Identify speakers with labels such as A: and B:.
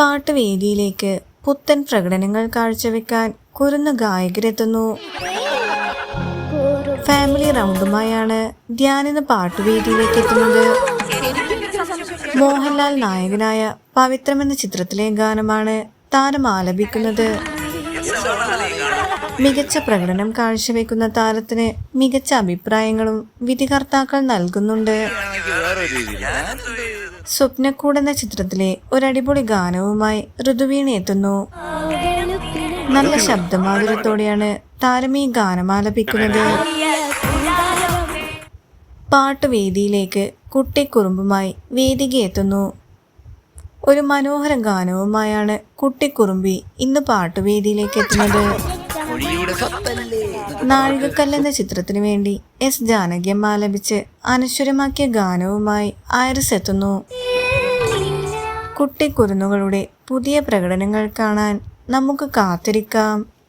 A: പാട്ട് വേദിയിലേക്ക് പുത്തൻ പ്രകടനങ്ങൾ കാഴ്ചവെക്കാൻ കുരുന്ന ഗായകരെത്തുന്നു. ഫാമിലി റൗണ്ടുമായാണ് ധ്യാനിന്ന് പാട്ടുവേദിയിലേക്ക് എത്തുന്നത്. മോഹൻലാൽ നായകനായ പവിത്രം എന്ന ചിത്രത്തിലെ ഗാനമാണ് താരം ആലപിക്കുന്നത്. മികച്ച പ്രകടനം കാഴ്ചവെക്കുന്ന താരത്തിന് മികച്ച അഭിപ്രായങ്ങളും വിധികർത്താക്കൾ നൽകുന്നുണ്ട്. സ്വപ്നക്കൂട് എന്ന ചിത്രത്തിലെ ഒരടിപൊളി ഗാനവുമായി ഋതുവീണ എത്തുന്നു. നല്ല ശബ്ദമാധുര്യത്തോടെയാണ് താരം ഈ ഗാനം ആലപിക്കുന്നത് പാട്ടുവേദിയിലേക്ക് കുട്ടിക്കുറുമ്പുമായി വേദിക എത്തുന്നു. ഒരു മനോഹര ഗാനവുമായാണ് കുട്ടിക്കുറുമ്പി ഇന്ന് പാട്ടുവേദിയിലേക്ക് എത്തുന്നത്. നാഴികക്കല്ല് എന്ന ചിത്രത്തിനു വേണ്ടി എസ് ജാനകിയമ്മ ആലപിച്ച് അനശ്വരമാക്കിയ ഗാനവുമായി ആയിരസ് എത്തുന്നു. കുട്ടിക്കുരുന്നുകളുടെ പുതിയ പ്രകടനങ്ങൾ കാണാൻ നമുക്ക് കാത്തിരിക്കാം.